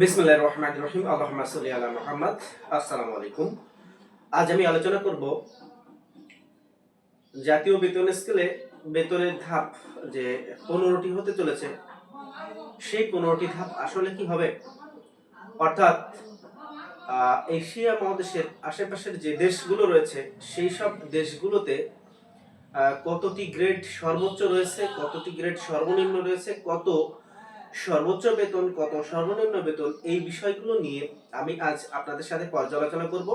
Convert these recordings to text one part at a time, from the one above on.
বিসমুল্লাহ রহমান রহিম। আল্লাহ সাল্লি আলা মুহাম্মদ। আসসালামু আলাইকুম। আজ আমি আলোচনা করব জাতীয় বেতন স্কেলে বেতনের ধাপ যে পনেরোটি হতে চলেছে, সেই পনেরোটি ধাপ আসলে কি হবে? অর্থাৎ এশিয়া মহাদেশের আশেপাশের যে দেশগুলো রয়েছে, সেই সব দেশগুলোতে কতটি গ্রেড সর্বোচ্চ রয়েছে, কতটি গ্রেড সর্বনিম্ন রয়েছে, কত সর্বোচ্চ বেতন কত, সর্বনিম্ন বেতন, এই বিষয়গুলো নিয়ে আমি আজ আপনাদের সাথে পর্যালোচনা করব।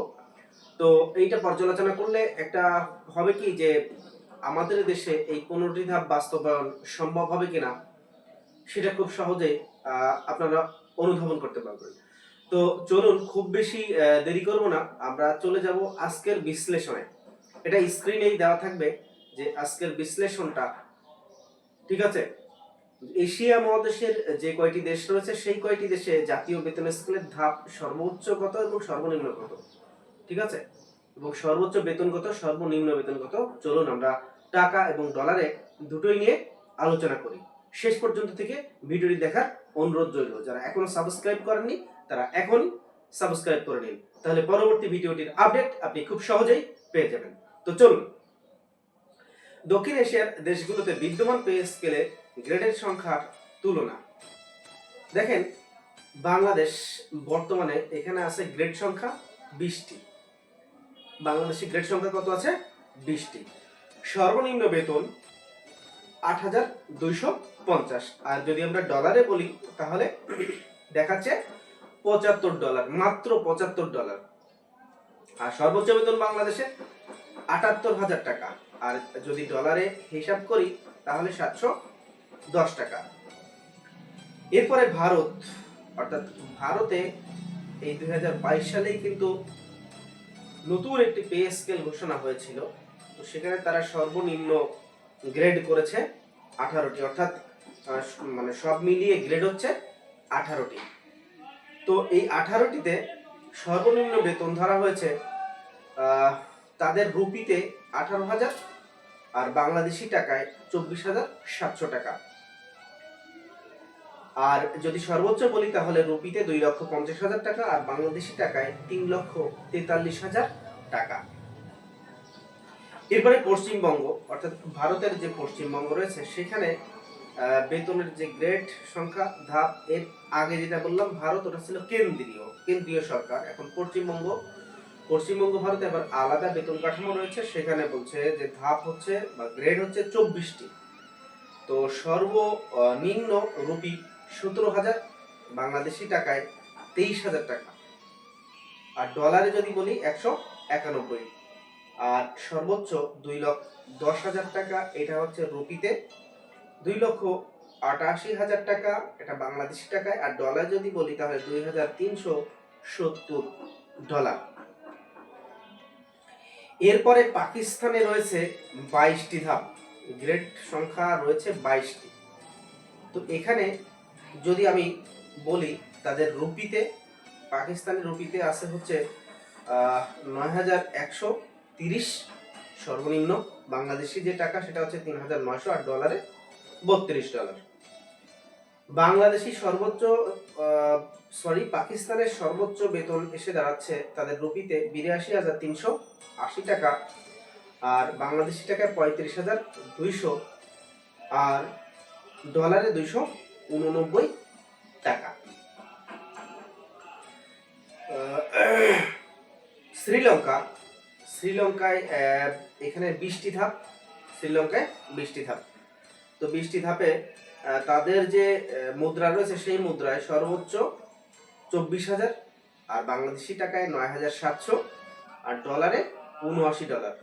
তো এইটা পর্যালোচনা করলে একটা হবে কি যে, আমাদের দেশে এই পনেরোটি ধাপ বাস্তবায়ন সম্ভব হবে কিনা, সেটা খুব সহজে আপনারা অনুধাবন করতে পারবেন। তো চলুন, খুব বেশি দেরি করব না, আমরা চলে যাব আজকের বিশ্লেষণে। এটা স্ক্রিনেই দেওয়া থাকবে যে আজকের বিশ্লেষণটা, ঠিক আছে? এশিয়া মহাদেশের যে কয়টি দেশ রয়েছে, সেই কয়টি দেশে জাতীয় বেতন স্কেলের ধাপ সর্বোচ্চ কত এবং সর্বনিম্ন কত? ঠিক আছে? এবং সর্বোচ্চ বেতন কত, সর্বনিম্ন বেতন কত? চলুন আমরা টাকা এবং ডলারে দুটোই নিয়ে আলোচনা করি। শেষ পর্যন্ত থেকে ভিডিওটি দেখার অনুরোধ রইল। যারা এখনও সাবস্ক্রাইব করেননি, তারা এখনই সাবস্ক্রাইব করে নিন। তাহলে পরবর্তী ভিডিওটির আপডেট আপনি খুব সহজেই পেয়ে যাবেন। তো চলুন দক্ষিণ এশিয়ার দেশগুলোতে বিদ্যমান পে স্কেলে গ্রেডের সংখ্যার তুলনা। দেখেন, বাংলাদেশ বর্তমানে এখানে আছে গ্রেড সংখ্যা বিশটি। বাংলাদেশি গ্রেড সংখ্যা কত আছে? বিশটি। সর্বনিম্ন বেতন আট হাজার দুইশো পঞ্চাশ। আর যদি আমরা ডলারে বলি, তাহলে দেখাচ্ছে পঁচাত্তর ডলার মাত্র পঁচাত্তর ডলার আর সর্বোচ্চ বেতন বাংলাদেশে আটাত্তর হাজার টাকা। আর যদি ডলারে হিসাব করি, তাহলে সাতশো দশ টাকা। এরপরে ভারত, অর্থাৎ ভারতে এই দুই সালেই কিন্তু নতুন একটি পে স্কেল ঘোষণা হয়েছিল। তো সেখানে তারা সর্বনিম্ন গ্রেড করেছে আঠারোটি, অর্থাৎ মানে সব মিলিয়ে গ্রেড হচ্ছে আঠারোটি। তো এই আঠারোটিতে সর্বনিম্ন বেতন ধরা হয়েছে তাদের রুপিতে আঠারো হাজার আর বাংলাদেশি টাকায় চব্বিশ হাজার সাতশো টাকা। আর যদি সর্বোচ্চ বলি তাহলে রুপিতে দুই লক্ষ পঞ্চাশ হাজার টাকা আর বাংলাদেশি টাকায় তিন লক্ষ তেতাল্লিশ হাজার টাকা। এরপরে পশ্চিমবঙ্গ, অর্থাৎ ভারতের যে পশ্চিমবঙ্গ রয়েছে, সেখানে বেতনের যে গ্রেড সংখ্যা, ধাপ, এর আগে যেটা বললাম, ভারত ওটা ছিল কেন্দ্রীয় কেন্দ্রীয় সরকার। এখন পশ্চিমবঙ্গ পশ্চিমবঙ্গ, ভারতে আবার আলাদা বেতন কাঠামো রয়েছে। সেখানে বলছে যে ধাপ হচ্ছে বা গ্রেড হচ্ছে চব্বিশটি। তো সর্বনিম্ন রুপি সতেরো হাজার, বাংলাদেশি টাকায় তেইশ হাজার টাকা। আর ডলারে যদি বলি একশো একানব্বই। আর সর্বোচ্চ দুই লক্ষ দশ হাজার টাকা, এটা হচ্ছে রুপিতে দুই লক্ষ আটাশি হাজার টাকা, এটা বাংলাদেশি টাকায়। আর ডলার যদি বলি তাহলে দুই হাজার তিনশো সত্তর ডলার। এরপরে পাকিস্তানে রয়েছে বাইশটি ধাপ। গ্রেড সংখ্যা রয়েছে বাইশটি। তো এখানে যদি আমি বলি, তাদের রুপিতে, পাকিস্তানের রুপিতে আছে হচ্ছে নয় হাজার একশো তিরিশ সর্বনিম্ন। বাংলাদেশি যে টাকা, সেটা হচ্ছে তিন হাজার নয়শো আর ডলারে, বত্রিশ ডলার। বাংলাদেশি সর্বোচ্চ সরি পাকিস্তানের সর্বোচ্চ বেতন এসে দাঁড়াচ্ছে তাদের রুপিতে বিরাশি হাজার তিনশো আশি টাকা আর বাংলাদেশি টাকায় পঁয়ত্রিশ হাজার দুইশো আর ডলারে দুইশো উননব্বই টাকা। শ্রীলঙ্কা, শ্রীলঙ্কায় এখানে বৃষ্টি ধাপ শ্রীলঙ্কায় বৃষ্টি ধাপ তো বৃষ্টি ধাপে তাদের যে মুদ্রা রয়েছে সেই মুদ্রায় সর্বোচ্চ চব্বিশ হাজার, আর বাংলাদেশি টাকায় নয় হাজার সাতশো, আর ডলারে উনআশি ডলার।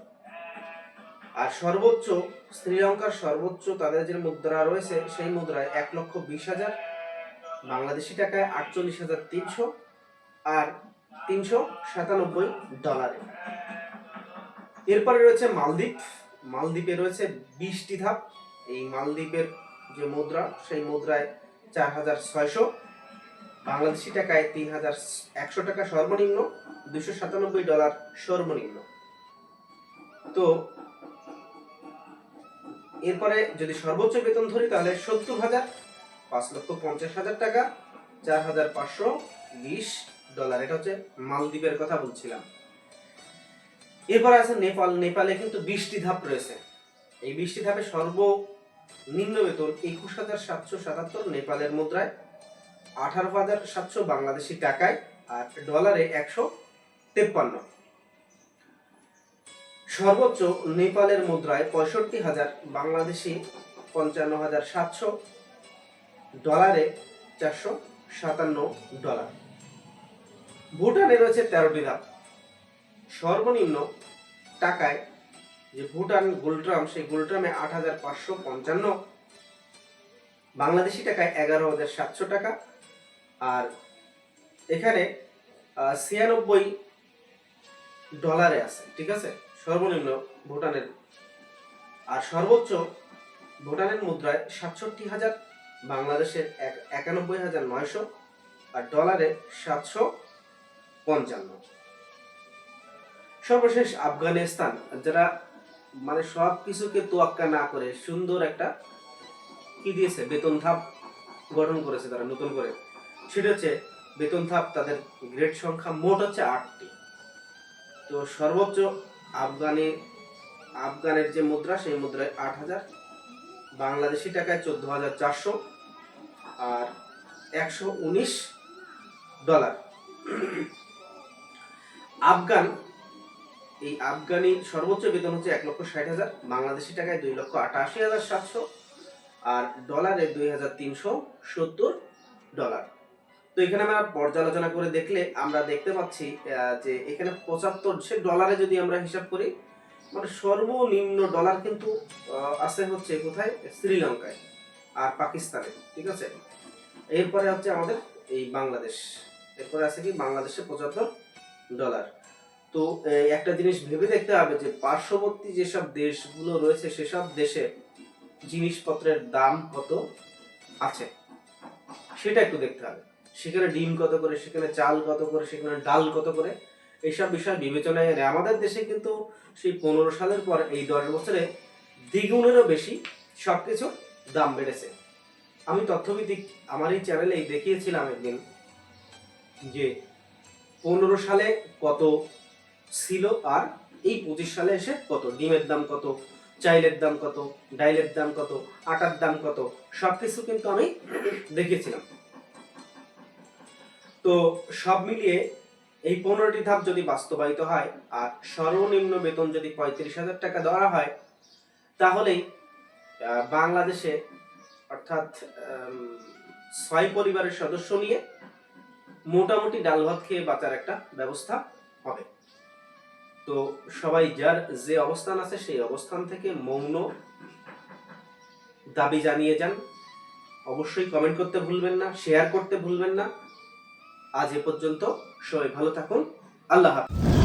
আর সর্বোচ্চ, শ্রীলঙ্কার সর্বোচ্চ তাদের যে মুদ্রা রয়েছে সেই মুদ্রায় এক লক্ষ বিশ হাজার, বাংলাদেশি টাকায় আটচল্লিশ হাজার তিনশো, আর তিনশো সাতানব্বই ডলারে। এরপরে রয়েছে মালদ্বীপ। মালদ্বীপে রয়েছে বিশটি ধাপ। এই মালদ্বীপের যে মুদ্রা, সেই মুদ্রায় চার হাজার ছয়শো, বাংলাদেশি টাকায় তিন হাজার একশো টাকা সর্বনিম্ন দুশো সাতানব্বই ডলার সর্বনিম্ন। তো এরপরে যদি সর্বোচ্চ বেতন ধরি, তাহলে সত্তর হাজার, পাঁচ লক্ষ পঞ্চাশ হাজার টাকা, চার হাজার পাঁচশো বিশ ডলার। এটা হচ্ছে মালদ্বীপের কথা বলছিলাম। এরপর আছে নেপাল। নেপালে কিন্তু বিশটি ধাপ রয়েছে। এই বিশটি ধাপে সর্বনিম্ন বেতন একুশ হাজার সাতশো সাতাত্তর নেপালের মুদ্রায়, আঠারো হাজার সাতশো বাংলাদেশি টাকায় আর ডলারে একশো তেপ্পান্ন। সর্বোচ্চ নেপালের মুদ্রায় পঁয়ষট্টি হাজার বাংলাদেশি পঞ্চান্ন হাজার সাতশো, ডলারে চারশো সাতান্ন ডলার। ভুটানে রয়েছে তেরোটি ধাপ। সর্বনিম্ন টাকায় যে ভুটান গুলট্রাম, সেই গুলট্রামে আট হাজার পাঁচশো পঞ্চান্ন। বাংলাদেশি টাকায় এগারো হাজার সাতশো টাকা। আর এখানে ছিয়ানব্বই ডলারে আছে, ঠিক আছে? সর্বনিম্ন ভুটানের। আর সর্বোচ্চ ভুটানের মুদ্রায় সাতষট্টি হাজার, বাংলাদেশের এক- একানব্বই হাজার নয়শো, আর ডলারে সাতশো পঞ্চান্ন। সর্বশেষ আফগানিস্তান, যারা মানে সব কিছুকে তোয়াক্কা না করে সুন্দর একটা কি দিয়েছে? বেতন ধাপ গঠন করেছে তারা, নতুন করে। সেটা হচ্ছে বেতন ধাপ তাদের গ্রেড সংখ্যা মোট হচ্ছে আটটি। তো সর্বোচ্চ আফগানে, আফগানের যে মুদ্রা, সেই মুদ্রায় আট হাজার। বাংলাদেশি টাকায় চোদ্দ হাজার চারশো আর একশো উনিশ ডলার। আফগান এই আফগানি সর্বোচ্চ বেতন হচ্ছে এক লক্ষ ষাট হাজার, বাংলাদেশি টাকায় দুই লক্ষ আটাশি হাজার সাতশো, আর ডলারে দুই হাজার তিনশো সত্তর ডলার। তো এখানে আমরা পর্যালোচনা করে দেখলে আমরা দেখতে পাচ্ছি যে এখানে পঁচাত্তর সে ডলারে যদি আমরা হিসাব করি মানে সর্বনিম্ন ডলার কিন্তু আছে হচ্ছে কোথায়? শ্রীলঙ্কায় আর পাকিস্তানে, ঠিক আছে? এরপরে হচ্ছে আমাদের এই বাংলাদেশ, এরপরে আছে কি? বাংলাদেশে পঁচাত্তর ডলার। তো একটা জিনিস ভেবে দেখতে হবে যে পার্শ্ববর্তী যেসব দেশগুলো রয়েছে, সেসব দেশে জিনিসপত্রের দাম কত আছে? সেটা একটু দেখতে হবে। সেখানে ডিম কত করে, সেখানে চাল কত করে, সেখানে ডাল কত করে এইসব বিষয় বিবেচনায় এনে আমাদের দেশে কিন্তু সেই পনেরো সালের পর এই দশ বছরে দ্বিগুণেরও বেশি সব কিছুর দাম বেড়েছে। আমি তথ্যভিত্তিক আমার এই চ্যানেলেই দেখিয়েছিলাম একদিন যে পনেরো সালে কত ছিল আর এই পঁচিশ সালে এসে কত? ডিমের দাম কত? চাইলের দাম কত? ডাইলের দাম কত? আটার দাম কত? সব কিছু কিন্তু আমি দেখিয়েছিলাম। তো সব মিলিয়ে এই পনেরোটি ধাপ যদি বাস্তবায়িত হয় আর সর্বনিম্ন বেতন যদি পঁয়ত্রিশ হাজার টাকা দেওয়া হয়, তাহলেই বাংলাদেশে অর্থাৎ ছয় পরিবারের সদস্য নিয়ে মোটামুটি ডাল ভাত খেয়ে বাঁচার একটা ব্যবস্থা হবে। তো সবাই যার যে অবস্থান আছে সেই অবস্থান থেকে মৌন দাবি জানিয়ে যান। অবশ্যই কমেন্ট করতে ভুলবেন না শেয়ার করতে ভুলবেন না। আজ এ পর্যন্ত সবাই ভালো থাকুন। আল্লাহ হাফিজ।